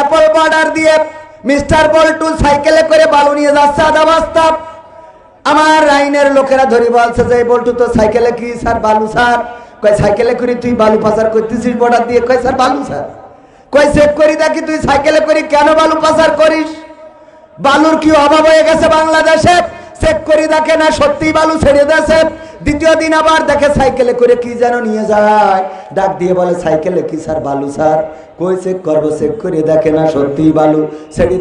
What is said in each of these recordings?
Benapole border দিয়ে mister Boltu সাইকেলে করে বালু নিয়ে যাচ্ছে আধা বস্তা। আমার আইনের লোকেরা ধরি বলছে যে বল্টু তো সাইকেলে কি স্যার বালু, স্যার? কয়, সাইকেলে করে তুই বালু পাচার করতেছিস বর্ডার দিয়ে? কয়, স্যার, বালু, স্যার। কয়, চেক করি দেখি তুই সাইকেলে করি কেন বালু পাচার করিস? বালুর কি অভাব হয়ে গেছে বাংলাদেশে? চেক করি দেখে না সত্যি বালু ছেড়ে দেছে দ্বিতীয় দিন আবার দেখে সাইকেলে করে কি যেন নিয়ে যায়। ডাক দিয়ে বলে, সাইকেলে কি স্যার বালু স্যার? কই চেক করব, চেক করে দেখে না সত্যি বালু?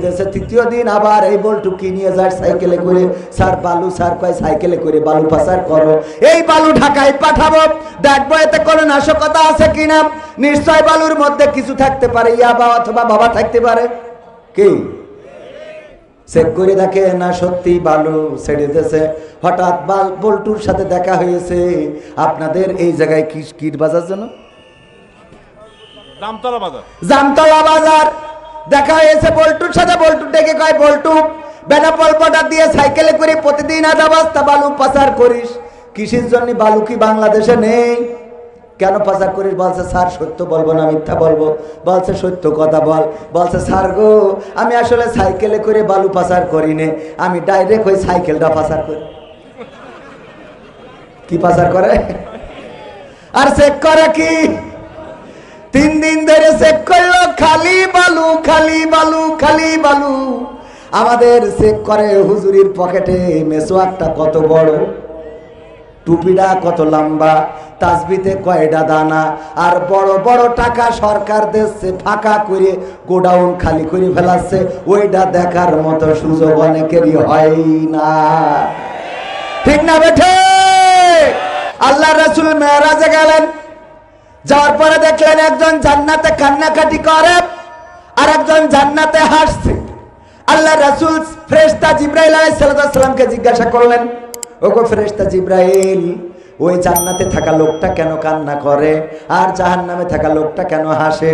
দেছে তৃতীয় দিন আবার এই বলটু কি নিয়ে যায় সাইকেলে করে? স্যার বালু স্যার, কয় সাইকেলে করে বালু পাচার করো এই বালু ঢাকায় পাঠাবো। দেখব এতে কোনো নাশকতা আছে কিনা? নিশ্চয় বালুর মধ্যে কিছু থাকতে পারে, ইয়াবা অথবা বাবা থাকতে পারে। কি? চেক করে দেখে না সত্যি বালু ছেড়ে দিয়েছে। হঠাৎ বাল বল্টুর সাথে দেখা হয়েছে। আপনাদের এই জায়গায় কি কিট বাজার জন্য জামতলা বাজার। জামতলা বাজার। দেখা হয়েছে বল্টুর সাথে। বল্টু ডেকে কয় বল্টু বেনাপল বর্ডার দিয়ে সাইকেলে করে প্রতিদিন আধা বস্তা বালু পাচার করিস। কৃষির জন্য বালু কি বাংলাদেশে নেই? কেন পাচার করিস? বলছে, স্যার, সত্য বলব না, মিথ্যা বলব। বলছে, সত্য কথা বল। বলছে, স্যার গো, আমি আসলে সাইকেলে করে বালু পাচার করি নে। আমি ডাইরেক্ট ওই সাইকেলটা পাচার করি। কি পাচার করে? আর চেক করে কি? তিন দিন ধরে চেক করল, খালি বালু খালি বালু খালি বালু। আমাদের চেক করে হুজুরির পকেটে মেসোয়াকটা কত বড়? টুপিটা কত লম্বা তাসবিতে কয়টা দানা, আর বড় বড় টাকা সরকার দিচ্ছে, ফাঁকা করে গোডাউন খালি করে ফেলাচ্ছে, ওইটা দেখার মতো সুযোগ অনেকেরই হয় না। ঠিক না বেঠে আল্লাহ রসুল মেয়েরাজে গেলেন, যাওয়ার পরে দেখলেন একজন জান্নাতে কান্নাকাটি করে আর একজন জান্নাতে হাসছে। আল্লাহ রাসুল ফ্রেস্তা জিব্রাইল আলাইসালামকে জিজ্ঞাসা করলেন ওগো ফ্রেস্তা জিব্রাইল, ওই জান্নাতে থাকা লোকটা কেন কান্না করে? আর জাহান নামে থাকা লোকটা কেন হাসে?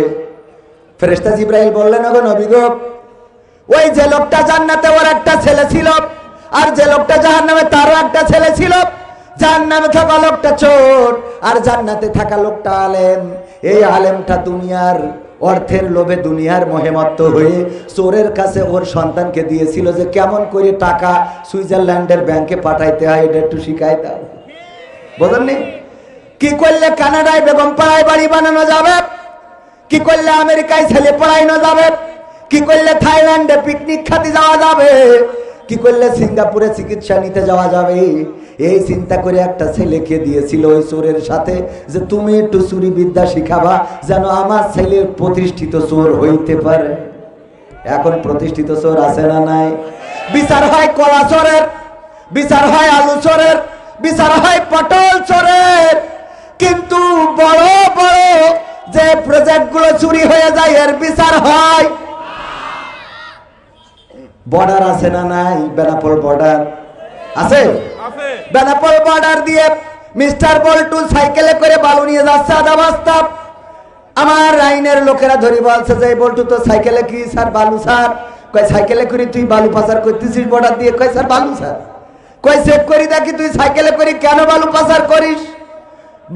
ফেরেস্তা জিব্রাইল বললেন, ওগো নবী গো, ওই যে লোকটা জান্নাতে ওর একটা ছেলে ছিল, আর যে লোকটা জাহান নামে তারও একটা ছেলে ছিল যার নামে থাকা লোকটা চোর, আর জান্নাতে থাকা লোকটা আলেম। এই আলেমটা দুনিয়ার অর্থের লোভে দুনিয়ার মহেমত্ত হয়ে চোরের কাছে ওর সন্তানকে দিয়েছিল যে কেমন করে টাকা সুইজারল্যান্ডের ব্যাংকে পাঠাইতে হয়, এটা একটু শিখাই দাও। বোঝেননি? কি করলে কানাডায় বেগম পাড়ায় বাড়ি বানানো যাবে? কি করলে আমেরিকায় ছেলে পড়াইনো যাবে? কি করলে থাইল্যান্ডে পিকনিক খাতে যাওয়া যাবে? কি করলে সিঙ্গাপুরে চিকিৎসা নিতে যাওয়া যাবে? এই চিন্তা করে একটা ছেলেকে দিয়েছিল ওই চোরের সাথে যে, তুমি একটু চুরি বিদ্যা শিখাবা যেন আমার ছেলে প্রতিষ্ঠিত চোর হইতে পারে। এখন প্রতিষ্ঠিত চোর আছে না নাই? বিচার হয় কলা চোরের, বিচার হয় আলু চোরের, বিচার হয় পটল চোরের। কিন্তু বড় বড় যে প্রজেক্টগুলো চুরি হয়ে যায়, এর বিচার হয় বর্ডার আছে না নাই? বেনাপোল বর্ডার আছে? বেনাপোল বর্ডার দিয়ে মিস্টার বল্টু সাইকেলে করে বালু নিয়ে যাচ্ছে আধা বস্তা। আমার আইনের লোকেরা ধরি বলছে যে বল্টু তো সাইকেলে কি স্যার বালু স্যার? কয় সাইকেলে করে তুই বালু পাচার করতেছিস বর্ডার দিয়ে? কয় স্যার বালু স্যার। কয় চেক করি দেখি তুই সাইকেলে করে কেন বালু পাচার করিস?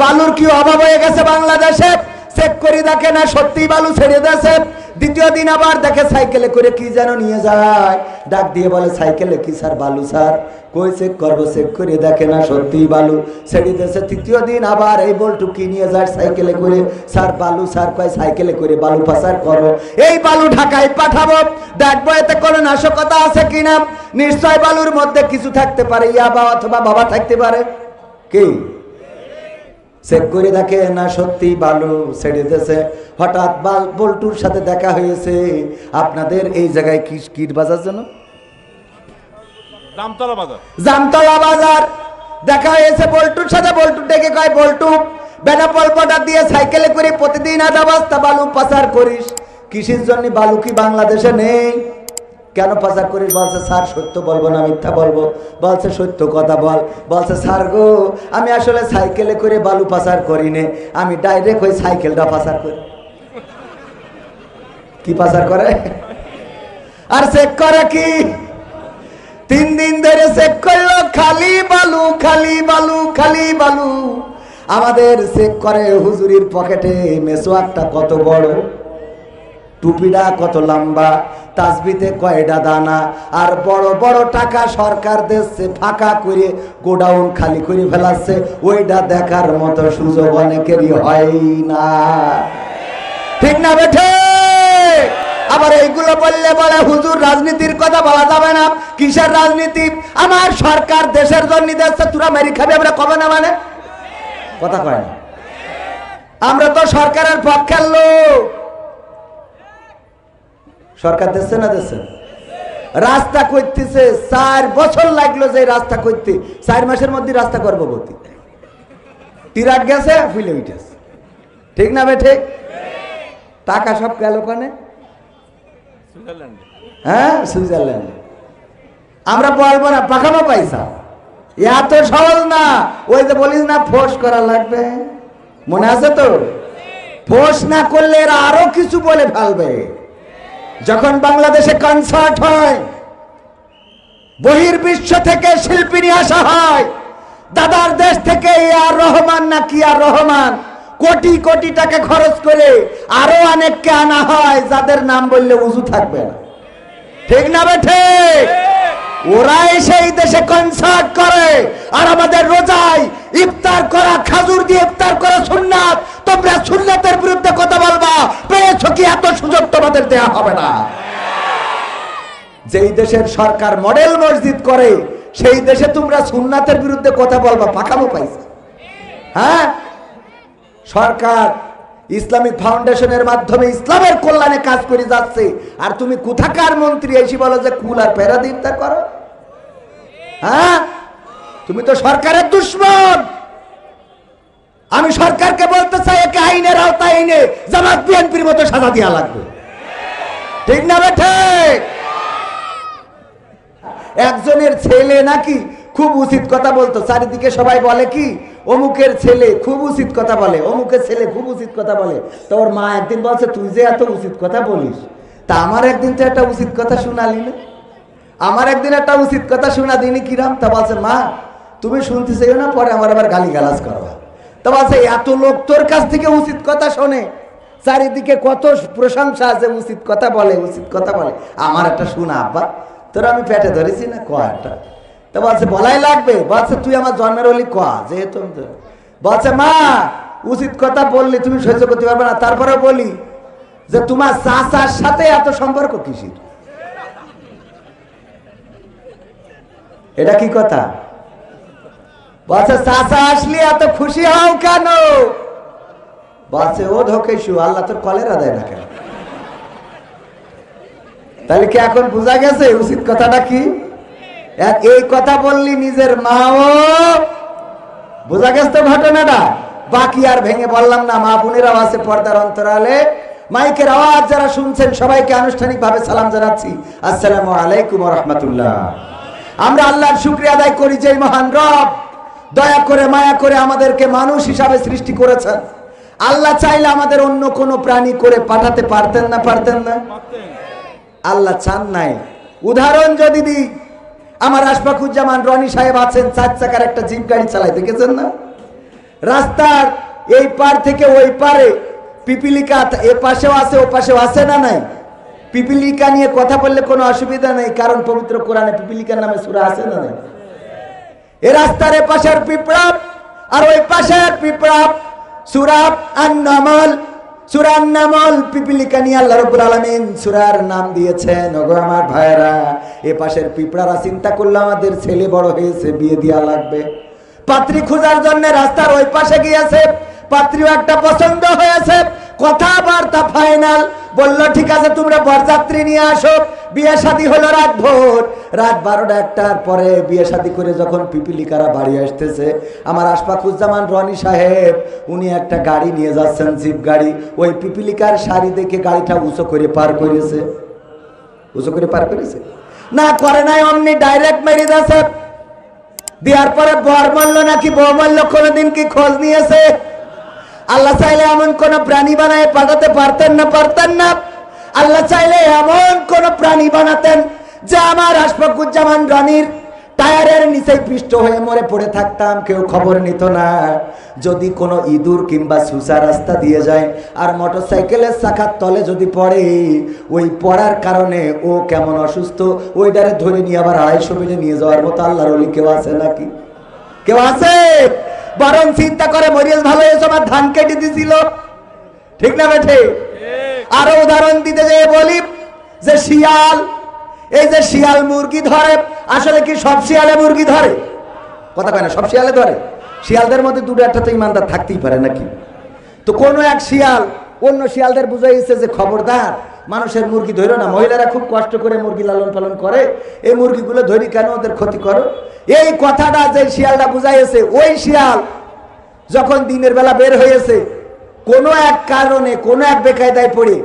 বালুর কি অভাব হয়ে গেছে বাংলাদেশে? চেক করে দেখে না সত্যি বালু ছেড়ে দেছে দ্বিতীয় দিন আবার দেখে সাইকেলে করে কি যেন নিয়ে যায়। ডাক দিয়ে বলে, সাইকেলে কি স্যার বালু, স্যার? কই চেক করব চেক করে দেখে না সত্যি বালু ছেড়ে দেছে তৃতীয় দিন আবার এই বলটু কি নিয়ে যায় সাইকেলে করে? স্যার বালু, স্যার কয় সাইকেলে করে বালু পাচার করো। এই বালু ঢাকায় পাঠাবো। দেখব এতে কোনো নাশকতা আছে কিনা? নিশ্চয় বালুর মধ্যে কিছু থাকতে পারে, ইয়াবা অথবা বাবা থাকতে পারে। কি? চেক করে দেখে না সত্যি বালু ছেড়ে দিয়েছে। হঠাৎ বাল বল্টুর সাথে দেখা হয়েছে। আপনাদের এই জায়গায় কি কিট বাজার জন্য জামতলা বাজার। জামতলা বাজার। দেখা হয়েছে বল্টুর সাথে। বল্টু ডেকে কয় বল্টু বেনাপল বর্ডার দিয়ে সাইকেলে করে প্রতিদিন আধা বস্তা বালু পাচার করিস। কৃষির জন্য বালু কি বাংলাদেশে নেই? কেন পাচার করিস? বলছে, স্যার, সত্য বলব না, মিথ্যা বলব। বলছে, সত্য কথা বল। বলছে, স্যার গো, আমি আসলে সাইকেলে করে বালু পাচার করি নে। আমি ডাইরেক্ট ওই সাইকেলটা পাচার করি। কি পাচার করে? আর চেক করে কি? তিন দিন ধরে চেক করল, খালি বালু খালি বালু খালি বালু। আমাদের চেক করে হুজুরির পকেটে মেসোয়াকটা কত বড়? টুপিটা কত লম্বা তাসবিতে কয়টা দানা, আর বড় বড় টাকা সরকার দিচ্ছে, ফাঁকা করে গোডাউন খালি করে ফেলাচ্ছে, ওইটা দেখার মতো সুযোগ অনেকেরই হয় না। ঠিক না বেঠে আবার এইগুলো বললে বলে, হুজুর, রাজনীতির কথা বলা যাবে না। কিসের রাজনীতি? আমার সরকার দেশের জন্য দিচ্ছে তোরা মেরি খাবি, আমরা কবে না মানে? কথা কয় আমরা তো সরকারের পক্ষের লোক। সরকার দিচ্ছে না দিচ্ছে? রাস্তা করতেছে, চার বছর লাগল যে রাস্তা করতে। চার মাসের মধ্যে রাস্তা গর্ভবতী। টিরাট গেছে, ফুলে উঠেছে। ঠিক না বে ঠিক? টাকা সব গেল ওখানে হ্যাঁ সুইজারল্যান্ডে। আমরা বলব না, পাকামো পয়সা। এত সহজ না। ওই যে বলিস না ফোর্স করা লাগবে। মনে আছে তো ফোর্স না করলে এরা আরও কিছু বলে ফেলবে। যখন বাংলাদেশে কনসার্ট হয়, বহির্বিশ্ব থেকে শিল্পী নিয়ে আসা হয়, দাদার দেশ থেকে আর রহমান না কি আর রহমান, কোটি কোটি টাকা খরচ করে আরও অনেককে আনা হয়, যাদের নাম বললে উজু থাকবে না। ঠিক না বেঠে ওরাই সেই দেশে কনসার্ট করে, আর আমাদের রোজায় ইফতার করা, খাজুর দিয়ে ইফতার করা সুন্নাত, তোমরা সুন্নাতের বিরুদ্ধে কথা বলবা কি, এত সুযোগ তোমাদের দেয়া হবে না? যেই দেশের সরকার মডেল মসজিদ করে, সেই দেশে তোমরা বিরুদ্ধে কথা বলবা হ্যাঁ? সরকার ইসলামিক ফাউন্ডেশনের মাধ্যমে ইসলামের কল্যাণে কাজ করে যাচ্ছে। আর তুমি কোথাকার মন্ত্রী, এসে বলো যে, কুল আর পেরা ইফতার করো। হ্যাঁ? তুমি তো সরকারের দুশ্মন। আমি সরকারকে বলতে চাই আইনের আওতায় এনে জামাত বিএনপির মতো সাজা দেওয়া লাগবে। ঠিক না বেঠে একজনের ছেলে নাকি খুব উচিত কথা বলতো, চারিদিকে সবাই বলে কি, অমুকের ছেলে খুব উচিত কথা বলে, অমুকের ছেলে খুব উচিত কথা বলে। তো ওর মা একদিন বলছে, তুই যে এত উচিত কথা বলিস, তা আমার একদিন তো একটা উচিত কথা শোনালি না? আমার একদিন একটা উচিত কথা শোনা দিনি কিরাম? তা বলছে, মা, তুমি শুনতে চাইও না, পরে আমার আবার গালি গালাজ করবা তা বলছে এত লোক তোর কাছ থেকে উচিত কথা শোনে। চারিদিকে কত প্রশংসা আছে, উচিত কথা বলে, উচিত কথা বলে। আমার একটা শোনা, আব্বা, তোর আমি পেটে ধরেছি না তো বলছে, বলাই লাগবে। বলছে, তুই আমার জন্মের হলি যেহেতু বলছে, মা, উচিত কথা বললি, তুমি সহ্য করতে পারবে না। তারপরে বলি যে, তোমার চাচার সাথে এত সম্পর্ক কিসির? এটা কি কথা? ও বোঝা গেছে তো ঘটনাটা? বাকি আর ভেঙে বললাম না, মা পর্দার অন্তরালে। মাইকের আওয়াজ যারা শুনছেন, সবাইকে আনুষ্ঠানিকভাবে সালাম জানাচ্ছি। আসসালামু আলাইকুম রহমতুল্লাহ। আমরা আল্লাহর শুক্রিয়া আদায় করি যে মহান রব। দয়া করে, মায়া করে আমাদেরকে মানুষ হিসাবে সৃষ্টি করেছেন। আল্লাহ চাইলে আমাদের অন্য কোনো প্রাণী করে পাঠাতে পারতেন না পারতেন না। আল্লাহ চান নাই। উদাহরণ যদি দিই, আমার আশফাকুজ্জামান রনি সাহেব আছেন, চার চাকার একটা জিপ গাড়ি চালাই দেখেছেন না? রাস্তার এই পার থেকে ওই পারে পিপিলিকা এ পাশেও আছে, ও পাশেও আছে না নাই? পিপিলিকা নিয়ে কথা বললে কোনো অসুবিধা নেই, কারণ পবিত্র কোরআনে পিপিলিকার নামে সুরা আছে না নাই? এ রাস্তার পাশের পিঁপড়াপ, আর ওই পাশের পিঁপড়াপ সুরাব আন্নামল সুরার নামল পিপিলিকা নিয়ে আল্লাহ রব্বুল আলামিন সুরার নাম দিয়েছেন। ওগো আমার ভাইরা এ পাশের পিঁপড়ারা চিন্তা করল আমাদের ছেলে বড় হয়েছে, বিয়ে দেওয়া লাগবে। পাত্রী খোঁজার জন্য রাস্তার ওই পাশে গিয়েছে, পাত্রীও একটা পছন্দ হয়েছে। কথাবার্তা ফাইনাল বলল, ঠিক আছে, তোমরা বরযাত্রী নিয়ে আসো। বিয়ে শাদী হলো রাত ভোর। রাত বারোটা একটার পরে বিয়ে শাদী করে যখন পিপিলিকারা বাড়ি আসতেছে, আমার আশফাকুজ্জামান রনি সাহেব, উনি একটা গাড়ি নিয়ে যাচ্ছেন, জিপ গাড়ি। ওই পিপিলিকার শাড়ি দেখে গাড়িটা উঁচু করে পার করেছে। উঁচু করে পার করেছে? না, করে নাই, অমনি ডাইরেক্ট মেরে যাচ্ছে দেওয়ার পরে বর মারল নাকি বউ মারল কোনোদিন কি খোঁজ নিয়েছে? আল্লাহ চাইলে এমন কোন প্রাণী বানায়, পাঠাতে পারতেন না পারতেন না। আল্লাহ চাইলে এমন কোন প্রাণী বানাতেন যে আমার আশফাকুজ্জামান রানীর টায়ারের নিচে পৃষ্ঠ হয়ে মরে পড়ে থাকতাম, কেউ খবর নিত না। যদি কোনো ইঁদুর কিংবা সুসা রাস্তা দিয়ে যায় আর মোটর সাইকেলের চাকার তলে যদি পড়ে, ওই পড়ার কারণে ও কেমন অসুস্থ ওইটারে ধরে নিয়ে আবার আড়াইশো মিলে নিয়ে যাওয়ার মতো আল্লাহর অলি কেউ আছে নাকি? কেউ আছে? বরং চিন্তা করে মরিয়াস ভালো হয়েছে আমার ধান কেটে দিছিল। ঠিক না বেঠে? আরও উদাহরণ দিতে যেয়ে বলি যে শিয়াল এই যে শিয়াল মুরগি ধরে আসলে কি সব শিয়ালে মুরগি ধরে? কথা কয় না সব শিয়ালে ধরে? শিয়ালদের মধ্যে দুটো একটা তো ইমানদার থাকতেই পারে নাকি? তো কোনো এক শিয়াল অন্য শিয়ালদের বুঝাইছে যে খবরদার মানুষের মুরগি ধরো না। মহিলারা খুব কষ্ট করে মুরগি লালন পালন করে। এই মুরগিগুলো ধরি কেন ওদের ক্ষতি করো? এই কথাটা যে শিয়ালটা বুঝাইছে ওই শিয়াল যখন দিনের বেলা বের হয়েছে কোনো এক কারণে, কোনো এক বেকায়দায় পড়ে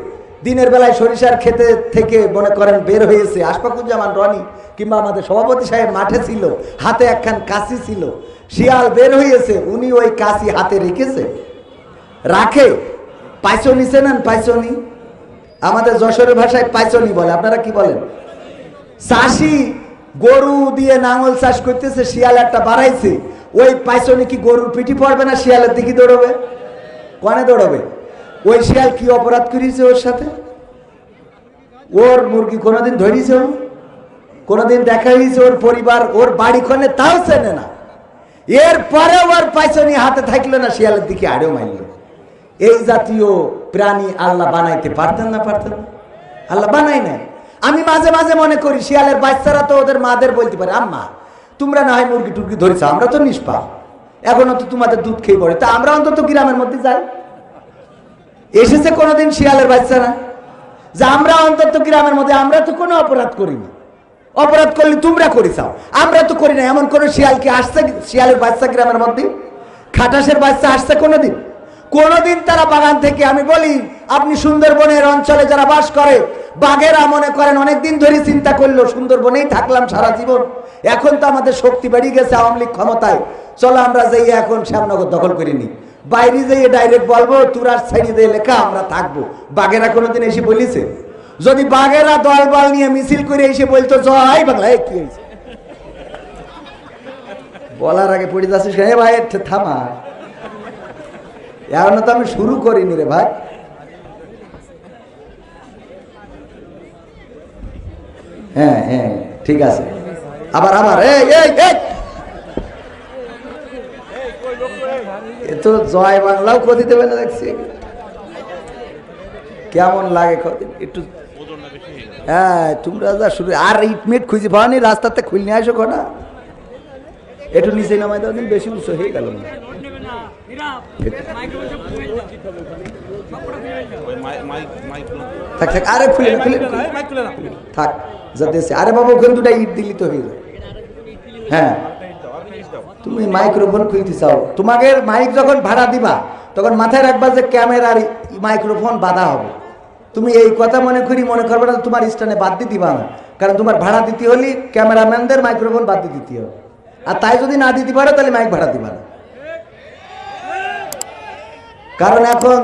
দিনের বেলায় সরিষার খেতে থেকে মনে করেন বের হয়েছে আশফাকুজ্জামান রনি কিংবা আমাদের সভাপতি সাহেব মাঠে ছিল, হাতে একখান কাশি ছিল। শিয়াল বের হয়েছে উনি ওই কাশি হাতে রেখেছে। রাখে পাইচনি চেনেন পাইচনি আমাদের যশোরের ভাষায় পাইচনি বলে, আপনারা কি বলেন? চাষি গরু দিয়ে নাঙল চাষ করতেছে, শিয়াল একটা বাড়াইছে, ওই পাইচনি কি গরুর পিঠি পড়বে না শিয়ালের দিকে দৌড়বে? কনে দৌড়বে? ওই শিয়াল কি অপরাধ করিয়েছে ওর সাথে? ওর মুরগি কোনোদিন ধরিয়েছে ও? কোনোদিন দেখা হয়েছে ওর পরিবার, ওর বাড়ি খনে তাও চেনে না। এরপরে ওর পাইচনি হাতে থাকল না, শিয়ালের দিকে আড়েও মাইল। এই জাতীয় প্রাণী আল্লাহ বানাইতে পারতেন না পারতেন? আল্লাহ বানাই নাই। আমি মাঝে মাঝে মনে করি, শিয়ালের বাচ্চারা তো ওদের মাদের বলতে পারে, আম্মা, তোমরা না হয় মুরগি টুরগি ধরেছ, আমরা তো নিষ্পাপ। এখনও তো তোমাদের দুধ খেয়ে পড়ে। তা আমরা অন্তত গ্রামের মধ্যে যাই। এসেছে কোনোদিন শিয়ালের বাচ্চারা? যে আমরা অন্তত গ্রামের মধ্যে, আমরা তো কোনো অপরাধ করিনি অপরাধ করলে তোমরা করিসাও আমরা তো করি না। এমন কোনো শিয়াল কি আসছে, শিয়ালের বাচ্চা গ্রামের মধ্যে? খাটাসের বাচ্চা আসছে কোনোদিন? কোনোদিন তারা বাগান থেকে, আমি বলি, আপনি সুন্দরবনের অঞ্চলে যারা বাস করে, বাঘেরা মনে করেন অনেকদিন ধরে চিন্তা করল, সুন্দরবনেই থাকলাম সারা জীবন। এখন তো আমাদের শক্তি বেড়ে গেছে আওয়ামী লীগ ক্ষমতায়। চলো আমরা যাই এখন শ্যামনগর দখল করিনি বাইরে যেয়ে ডাইরেক্ট বলব, তুরার সাইডে দিয়ে লেখা, আমরা থাকব। বাঘেরা কোনোদিন এসে বলিছে? যদি বাঘেরা দল বল নিয়ে মিছিল করে এসে বলতো, জয় বাংলা কি হয়েছে? বলার আগে পড়ে যাচ্ছিস? ভাই, থামা। এখনও তো আমি শুরু করিনি রে ভাই। হ্যাঁ হ্যাঁ ঠিক আছে। আবার আবার এ তো জয় বাংলাও ক্ষতি দেবে না দেখছি। কেমন লাগে একটু হ্যাঁ তোমরা যা শুরু আর ইটমেট খুঁজে পাওনি, রাস্তাতে খুলে নিয়ে আসো কটা একটু নিচে নামাই দাও বেশি উৎস হয়ে গেল না থাক থাক আরে খুলে না, খুলে না, খুলে না। থাক যাতে আরে বাবা ওখানে দুটা ইট দিলি তো হয়ে যাবে হ্যাঁ। তুমি মাইক্রোফোন খুলতে চাও। তোমাকে মাইক যখন ভাড়া দিবা তখন মাথায় রাখবা যে ক্যামেরার মাইক্রোফোন বাধা হবে। তুমি এই কথা মনে করি মনে করবে না তোমার স্টানে বাদ দিয়ে দিবা না। কারণ তোমার ভাড়া দিতে হলে ক্যামেরাম্যানদের মাইক্রোফোন বাদ দিয়ে দিতে হবে। আর তাই যদি না দিতে পারো তাহলে মাইক ভাড়া দিবা না। কারণ এখন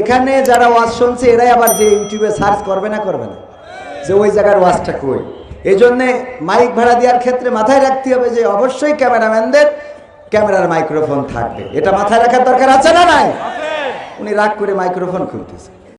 এখানে যারা ওয়াজ শুনছে এরাই আবার যে ইউটিউবে সার্চ করবে না করবে না। যে ওই জায়গার ওয়াজটা কই? এই জন্যে মাইক ভাড়া দেওয়ার ক্ষেত্রে মাথায় রাখতে হবে যে অবশ্যই ক্যামেরাম্যানদের ক্যামেরার মাইক্রোফোন থাকবে। এটা মাথায় রাখার দরকার আছে না নাই? উনি রাগ করে মাইক্রোফোন খুলতেছে।